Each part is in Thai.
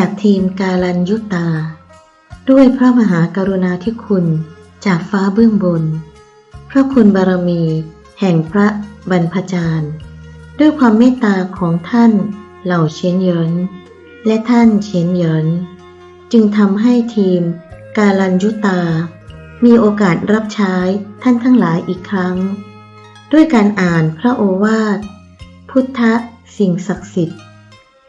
จากทีมกาลันยุตา ด้วยพระมหากรุณาธิคุณจากฟ้าเบื้องบน พระคุณบารมี แห่งพระบรรพจารย์ด้วยความเมตตาของท่านเหล่าเชียนเยินและท่านเชียนเยินจึงทำให้ทีมกาลันยุตา มีโอกาสรับใช้ท่านทั้งหลายอีกครั้ง ด้วยการอ่านพระโอวาท พุทธสิ่งศักดิ์สิทธิ์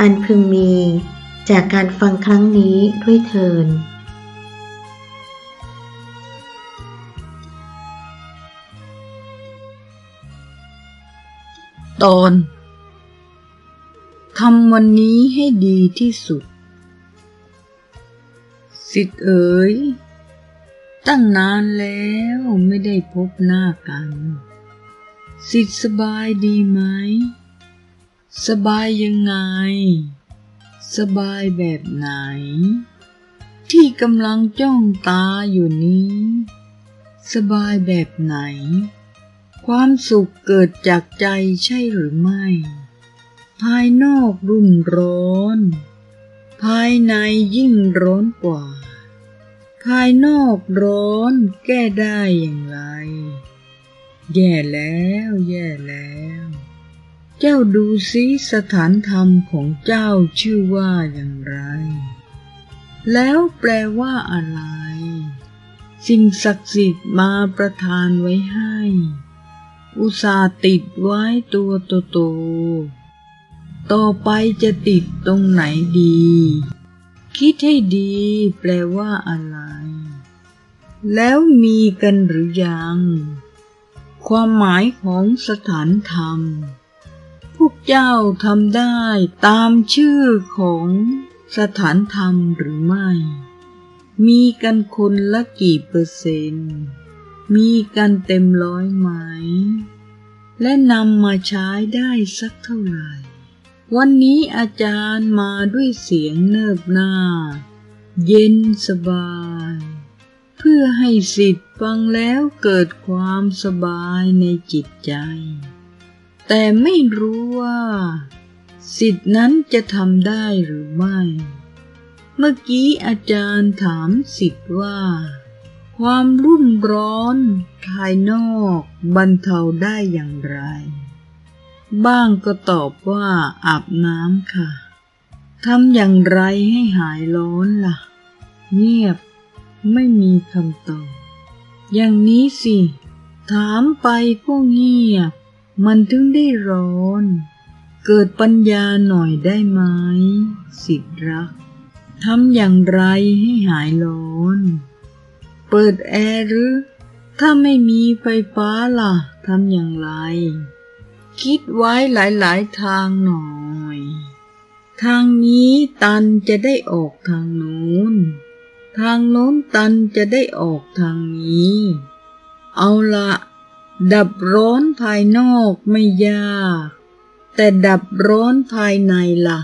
อันพึงมีจากการฟังครั้งนี้ด้วยเทินตอนทำวันนี้ให้ดีที่สุด สิทธิ์เอ๋ย ตั้งนานแล้วไม่ได้พบหน้ากัน สิทธิ์สบายดีไหม สบายยังไง สบายแบบไหน ที่กำลังจ้องตาอยู่นี้ สบายแบบไหน ความสุขเกิดจากใจใช่หรือไม่ ภายนอกรุ่มร้อน ภายในยิ่งร้อนกว่า ภายนอกร้อนแก้ได้อย่างไร แย่แล้ว แย่แล้ว เจ้าดูซิสถานธรรมของเจ้าชื่อว่าอย่างไร แล้วแปลว่าอะไร สิ่งศักดิ์สิทธิ์มาประทานไว้ให้ อุตสาติดไว้ตัวโตๆต่อไปจะติดตรงไหนดี คิดให้ดี แปลว่าอะไร แล้วมีกันหรือยัง ความหมายของสถานธรรม พวกเจ้าทำได้ตามชื่อของสถานธรรมหรือไม่ มีกันคนละกี่เปอร์เซ็นต์ มีกันเต็มร้อยไหม และนำมาใช้ได้สักเท่าไหร่ วันนี้อาจารย์มาด้วยเสียงเนิบหน้า เย็นสบาย เพื่อให้สิทธิ์ฟังแล้วเกิดความสบายในจิตใจ แต่ไม่รู้ว่า สิทธินั้นจะทำได้หรือไม่ เมื่อกี้อาจารย์ถามสิทธิ์ว่า ความรุ่มร้อนภายนอกบรรเทาได้อย่างไร บ้างก็ตอบว่าอาบน้ำค่ะทำอย่างไรให้หายร้อนล่ะ เงียบไม่มีคำตอบ อย่างนี้สิ ถามไปก็เงียบ มันถึงได้ร้อน เกิดปัญญาหน่อยได้ไหมสิทธรักทำอย่างไรให้หายร้อน เปิดแอร์หรือ ถ้าไม่มีไฟฟ้าล่ะทำอย่างไร คิดไว้หลายๆทางหน่อย ทางนี้ตันจะได้ออกทางโน้น ทางโน้นตันจะได้ออกทางนี้ เอาละ ดับร้อนภายนอกไม่ยาก แต่ดับร้อนภายในล่ะ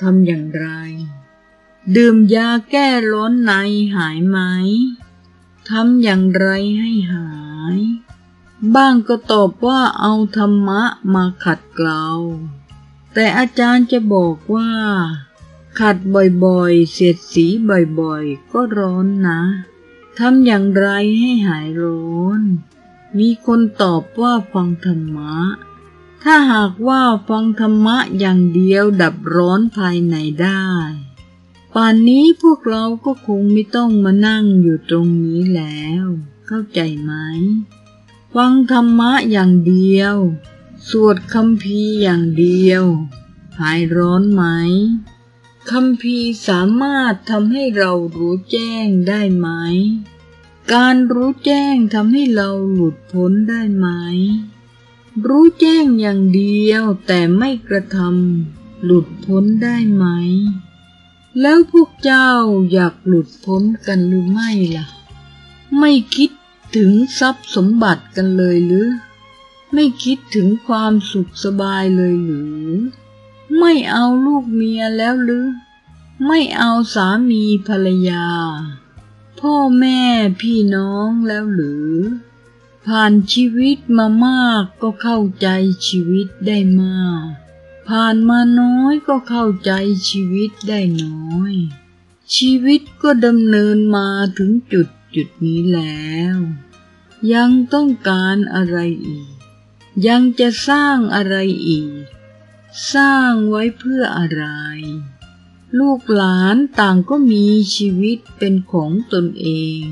ทำอย่างไร ดื่มยาแก้ร้อนในหายไหมทำอย่างไรให้หาย บ้างก็ตอบว่าเอาธรรมะมาขัดเกลา แต่อาจารย์จะบอกว่า ขัดบ่อยๆ เสียดสีบ่อยๆ ก็ร้อนนะ ทำอย่างไรให้หายร้อน มีคนตอบว่าฟังธรรมะ ถ้าหากว่าฟังธรรมะอย่างเดียวดับร้อนภายในได้ ป่านนี้พวกเราก็คงไม่ต้องมานั่งอยู่ตรงนี้แล้ว เข้าใจไหม ฟังธรรมะอย่างเดียว สวดคำพีร์อย่างเดียว หายร้อนไหมคำพีร์สามารถทำให้เรารู้แจ้งได้ไหม การรู้แจ้งทำให้เราหลุดพ้นได้ไหม รู้แจ้งอย่างเดียวแต่ไม่กระทำหลุดพ้นได้ไหม แล้วพวกเจ้าอยากหลุดพ้นกันหรือไม่ล่ะ ไม่คิดถึงทรัพย์สมบัติกันเลยหรือ ไม่คิดถึงความสุขสบายเลยหรือ ไม่เอาลูกเมียแล้วหรือ ไม่เอาสามีภรรยา พ่อแม่พี่น้องแล้วหรือ ผ่านชีวิตมามากก็เข้าใจชีวิตได้มาก ผ่านมาน้อยก็เข้าใจชีวิตได้น้อย ชีวิตก็ดำเนินมาถึงจุดจุดนี้แล้ว ยังต้องการอะไรอีก ยังจะสร้างอะไรอีก สร้างไว้เพื่ออะไร ลูกหลานต่างก็มีชีวิตเป็นของตนเอง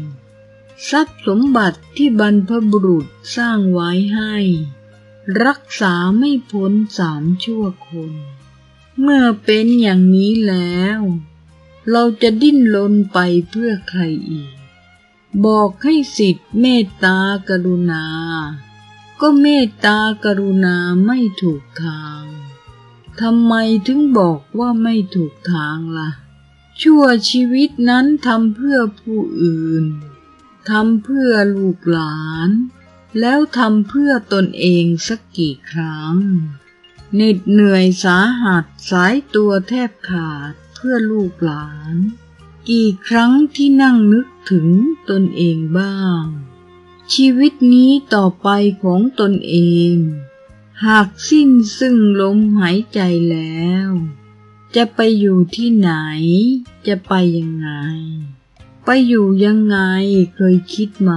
ทรัพย์สมบัติที่บรรพบุรุษสร้างไว้ให้ รักษาไม่พ้นสามชั่วคน เมื่อเป็นอย่างนี้แล้ว เราจะดิ้นรนไปเพื่อใครอีก บอกให้สิทธิ์เมตตากรุณา ก็เมตตากรุณาไม่ถูกทาง ทำไมถึงบอกว่าไม่ถูกทางล่ะ ชั่วชีวิตนั้นทำเพื่อผู้อื่น ทำเพื่อลูกหลาน แล้วทำเพื่อตนเองสักกี่ครั้งเหน็ดเหนื่อยสาหัสสายตัวแทบขาดเพื่อลูกหลาน กี่ครั้งที่นั่งนึกถึงตนเองบ้าง ชีวิตนี้ต่อไปของตนเอง หากสิ้นซึ่งลมหายใจแล้ว จะไปอยู่ที่ไหน จะไปยังไง ไปอยู่ยังไงเคยคิดไหม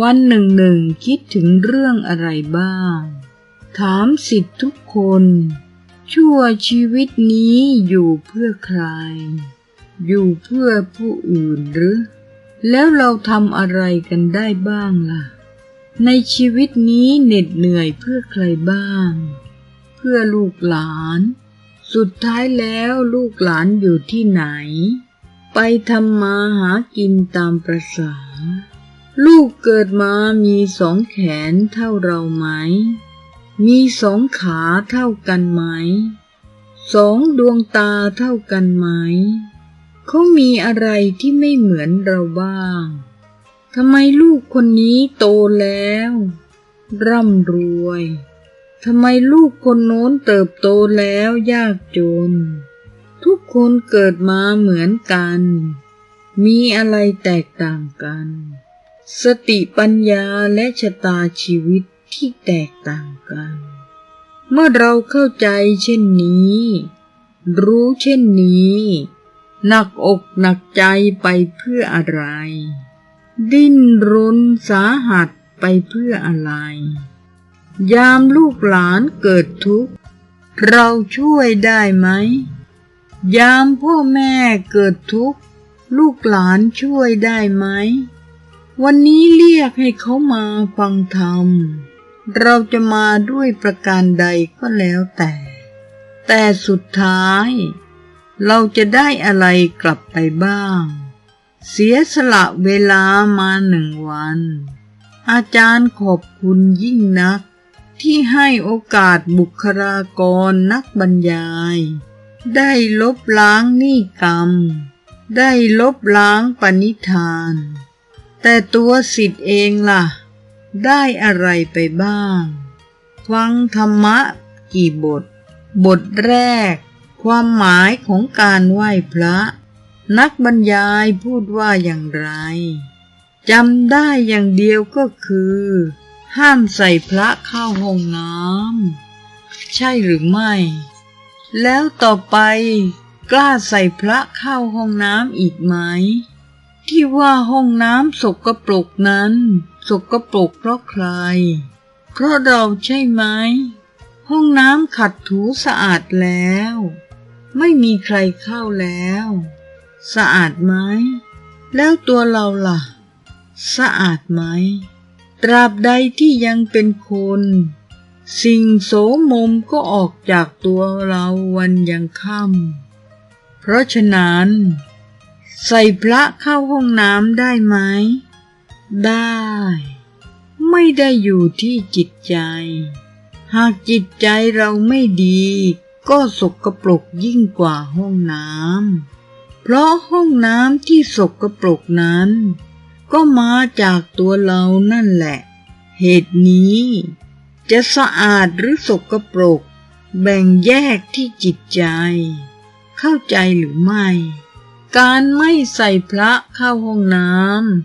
วันหนึ่งหนึ่งคิดถึงเรื่องอะไรบ้าง ถามสิทธิ์ทุกคน ชั่วชีวิตนี้อยู่เพื่อใคร อยู่เพื่อผู้อื่นหรือ แล้วเราทำอะไรกันได้บ้างล่ะ ในชีวิตนี้เหน็ดเหนื่อยเพื่อใครบ้าง เพื่อลูกหลาน สุดท้ายแล้วลูกหลานอยู่ที่ไหน ไปทำมาหากินตามประษา ลูกเกิดมามีสองแขนเท่าเราไหม มีสองขาเท่ากันไหม สองดวงตาเท่ากันไหม เขามีอะไรที่ไม่เหมือนเราบ้าง ทำไมลูกคนนี้โตแล้ว ร่ำรวยทำไมลูกคนโน้นเติบโตแล้วยากจน ทุกคนเกิดมาเหมือนกัน มีอะไรแตกต่างกัน สติปัญญาและชะตาชีวิตที่แตกต่างกัน เมื่อเราเข้าใจเช่นนี้ รู้เช่นนี้ หนักอกหนักใจไปเพื่ออะไร ดิ้นรนสาหัสไปเพื่ออะไร ยามลูกหลานเกิดทุกข์ เราช่วยได้ไหม ยามพ่อแม่เกิดทุกข์ ลูกหลานช่วยได้ไหม วันนี้เรียกให้เขามาฟังธรรม เราจะมาด้วยประการใดก็แล้วแต่ แต่สุดท้าย เราจะได้อะไรกลับไปบ้าง เสียสละเวลามาหนึ่งวัน อาจารย์ขอบคุณยิ่งนัก ที่ให้โอกาสบุคลากรนักบรรยาย ได้ลบล้างหนี้กรรม ได้ลบล้างปณิธาน แต่ตัวสิทธิ์เองล่ะ ได้อะไรไปบ้าง ฟังธรรมะกี่บท บทแรก ความหมายของการไหว้พระ นักบรรยายพูดว่าอย่างไรจำได้อย่างเดียวก็คือ ห้ามใส่พระเข้าห้องน้ำใช่หรือไม่ แล้วต่อไปกล้าใส่พระเข้าห้องน้ำอีกไหม ที่ว่าห้องน้ำสกปรกนั้น สกปรกเพราะใคร เพราะเราใช่ไหม ห้องน้ำขัดถูสะอาดแล้ว ไม่มีใครเข้าแล้ว สะอาดไหม แล้วตัวเราล่ะ สะอาดไหม ตราบใดที่ยังเป็นคน สิ่งโสมมก็ออกจากตัวเราวันยังค่ำเพราะฉะนั้น ใส่พระเข้าห้องน้ำได้ไหม ได้ ไม่ได้อยู่ที่จิตใจ หากจิตใจเราไม่ดี ก็สกรปรกยิ่งกว่าห้องน้ำ เพราะห้องน้ำที่สกปรกนั้น ก็มาจากตัวเรานั่นแหละ เหตุนี้ จะสะอาดหรือสกปรก แบ่งแยกที่จิตใจ เข้าใจหรือไม่ การไม่ใส่พระเข้าห้องน้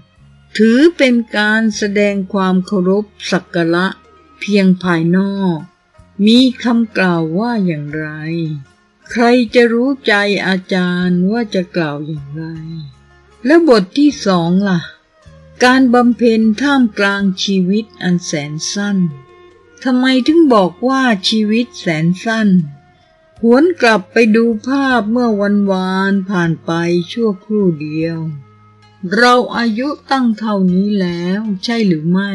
ำถือเป็นการแสดงความเคารพสักการะเพียงภายนอก มีคำกล่าวว่าอย่างไร ใครจะรู้ใจอาจารย์ว่าจะกล่าวอย่างไร แล้วบทที่สองล่ะ การบำเพ็ญท่ามกลางชีวิตอันแสนสั้นทำไมถึงบอกว่าชีวิตแสนสั้น หวนกลับไปดูภาพเมื่อวันวานผ่านไปชั่วครู่เดียว เราอายุตั้งเท่านี้แล้วใช่หรือไม่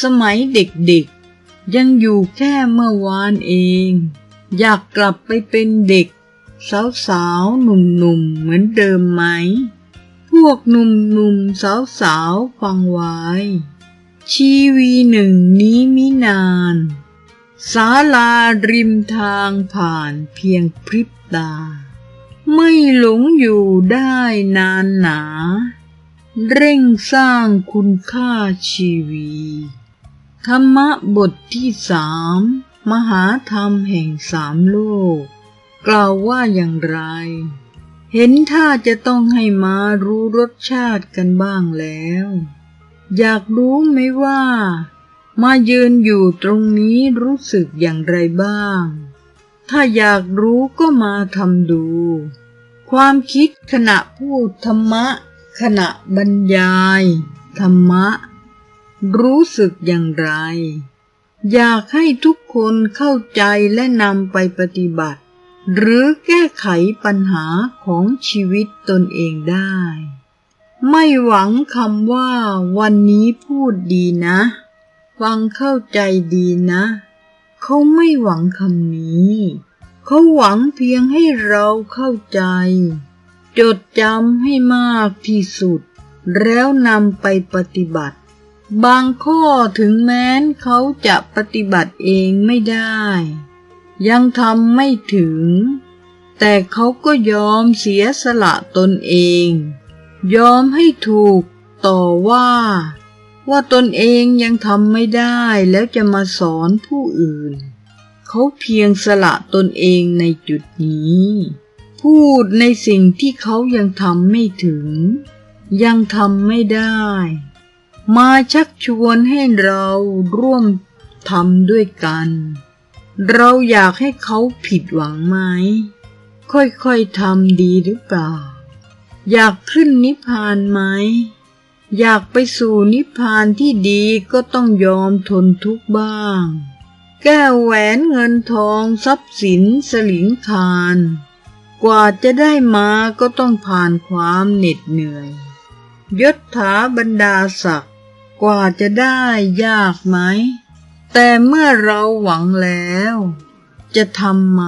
สมัยเด็กๆ ยังอยู่แค่เมื่อวานเอง อยากกลับไปเป็นเด็ก สาวๆ หนุ่มๆ เหมือนเดิมไหม พวกหนุ่มๆ สาวๆ ฟังไว้ ชีวีหนึ่งนี้มินานศาลาริมทางผ่านเพียงพริบตา ไม่หลงอยู่ได้นานหนา เร่งสร้างคุณค่าชีวี ธรรมะบทที่สาม มหาธรรมแห่งสามโลก กล่าวว่าอย่างไร เห็นท่าจะต้องให้มารู้รสชาติกันบ้างแล้ว อยากรู้ไหมว่า มายืนอยู่ตรงนี้รู้สึกอย่างไรบ้าง ถ้าอยากรู้ก็มาทำดู ความคิดขณะพูดธรรมะ ขณะบรรยาย ธรรมะ รู้สึกอย่างไร อยากให้ทุกคนเข้าใจและนำไปปฏิบัติ หรือแก้ไขปัญหาของชีวิตตนเองได้ ไม่หวังคำว่าวันนี้พูดดีนะ ฟังเข้าใจดีนะ เขาไม่หวังคำนี้ เขาหวังเพียงให้เราเข้าใจ จดจำให้มากที่สุด แล้วนำไปปฏิบัติ บางข้อถึงแม้นเขาจะปฏิบัติเองไม่ได้ ยังทำไม่ถึง แต่เขาก็ยอมเสียสละตนเอง ยอมให้ถูกต่อว่า ว่าตนเองยังทำไม่ได้แล้วจะมาสอนผู้อื่น เขาเพียงสละตนเองในจุดนี้ พูดในสิ่งที่เขายังทำไม่ถึง ยังทำไม่ได้ มาชักชวนให้เราร่วมทำด้วยกัน เราอยากให้เขาผิดหวังไหม ค่อยๆทำดีหรือเปล่า อยากขึ้นนิพพานไหม อยากไปสู่นิพพานที่ดีก็ต้องยอมทนทุกข์บ้าง แก้วแหวนเงินทองทรัพย์สินสลิงคารกว่าจะได้มาก็ต้องผ่านความเหน็ดเหนื่อยยศถาบรรดาศักดิ์ กว่าจะได้ยากไหม แต่เมื่อเราหวังแล้ว จะทำไหม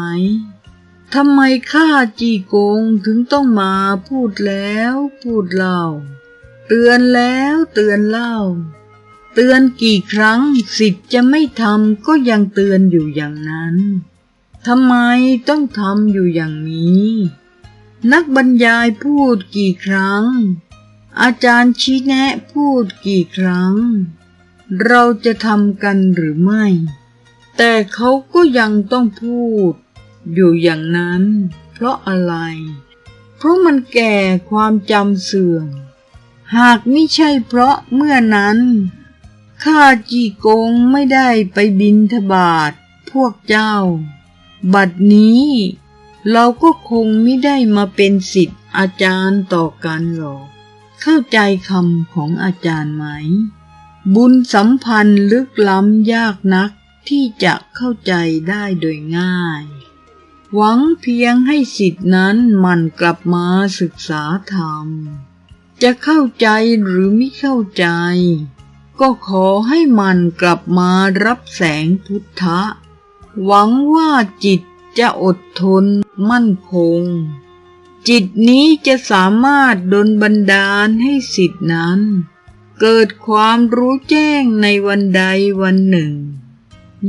ทำไมข้าจีโกงถึงต้องมาพูดแล้วพูดเล่า เตือนแล้วเตือนเล่า เตือนกี่ครั้งสิทธิ์จะไม่ทำก็ยังเตือนอยู่อย่างนั้นทำไมต้องทำอยู่อย่างนี้ นักบรรยายพูดกี่ครั้ง อาจารย์ชี้แนะพูดกี่ครั้ง เราจะทำกันหรือไม่ แต่เขาก็ยังต้องพูด อยู่อย่างนั้น เพราะอะไร เพราะมันแก่ความจำเสื่อม หากไม่ใช่เพราะเมื่อนั้น ข้าจีโกงไม่ได้ไปบินทบาทพวกเจ้า บัดนี้เราก็คงไม่ได้มาเป็นสิทธิ์อาจารย์ต่อกันหรอก เข้าใจคำของอาจารย์ไหม บุญสัมพันธ์ลึกล้ำยากนักที่จะเข้าใจได้โดยง่าย หวังเพียงให้สิทธินั้นมันกลับมาศึกษาธรรม จะเข้าใจหรือไม่เข้าใจ ก็ขอให้มันกลับมารับแสงพุทธะ หวังว่าจิตจะอดทนมั่นคง จิตนี้จะสามารถดลบันดาลให้สิทธินั้น เกิดความรู้แจ้งในวันใดวันหนึ่ง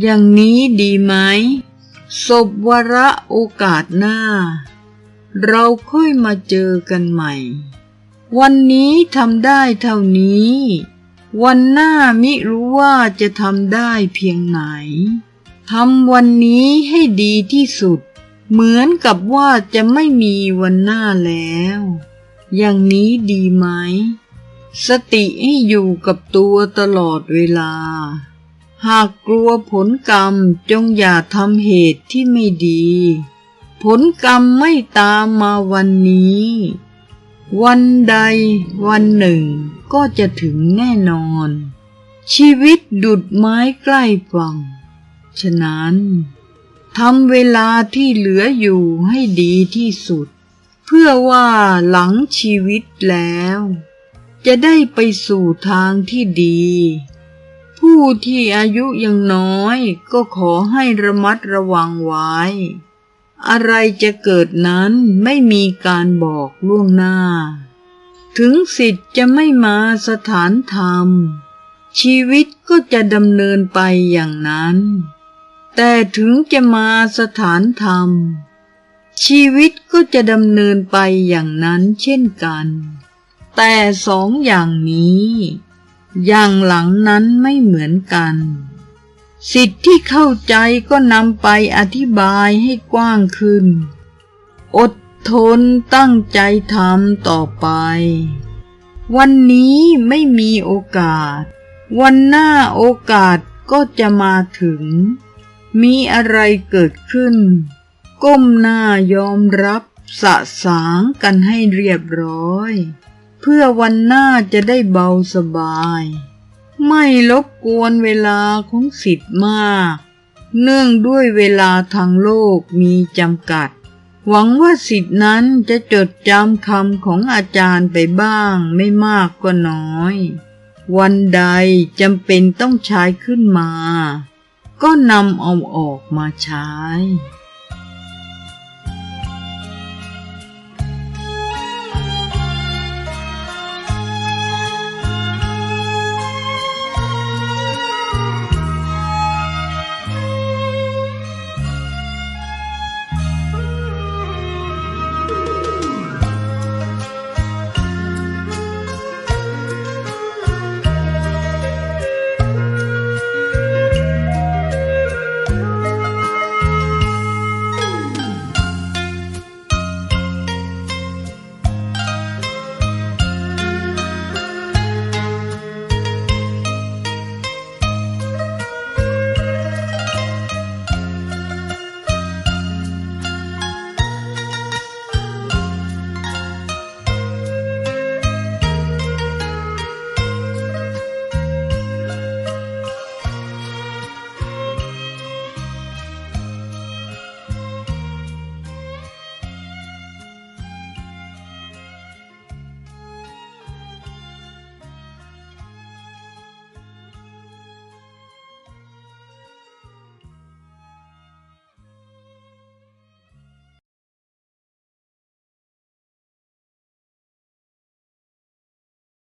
อย่างนี้ดีไหมศพวระโอกาสหน้า เราค่อยมาเจอกันใหม่ วันนี้ทำได้เท่านี้ วันหน้ามิรู้ว่าจะทำได้เพียงไหนทำวันนี้ให้ดีที่สุด เหมือนกับว่าจะไม่มีวันหน้าแล้ว อย่างนี้ดีไหม สติให้อยู่กับตัวตลอดเวลา หากกลัวผลกรรมจงอย่าทำเหตุที่ไม่ดี ผลกรรมไม่ตามมาวันนี้ วันใดวันหนึ่งก็จะถึงแน่นอน ชีวิตดุดไม้ใกล้ฝั่งฉะนั้น ทำเวลาที่เหลืออยู่ให้ดีที่สุด เพื่อว่าหลังชีวิตแล้ว จะได้ไปสู่ทางที่ดี ผู้ที่อายุยังน้อยก็ขอให้ระมัดระวังไว้ อะไรจะเกิดนั้นไม่มีการบอกล่วงหน้า ถึงสิทธิ์จะไม่มาสถานธรรม ชีวิตก็จะดำเนินไปอย่างนั้น แต่ถึงจะมาสถานธรรม ชีวิตก็จะดำเนินไปอย่างนั้นเช่นกัน แต่สองอย่างนี้ อย่างหลังนั้นไม่เหมือนกัน สิทธิ์ที่เข้าใจก็นำไปอธิบายให้กว้างขึ้น อดทนตั้งใจทำต่อไป วันนี้ไม่มีโอกาส วันหน้าโอกาสก็จะมาถึง มีอะไรเกิดขึ้น ก้มหน้ายอมรับสะสางกันให้เรียบร้อย เพื่อวันหน้าจะได้เบาสบาย ไม่รบกวนเวลาของสิทธิ์มาก เนื่องด้วยเวลาทางโลกมีจำกัด หวังว่าสิทธินั้นจะจดจำคำของอาจารย์ไปบ้างไม่มากก็น้อย วันใดจำเป็นต้องใช้ขึ้นมา ก็นำเอาออกมาใช้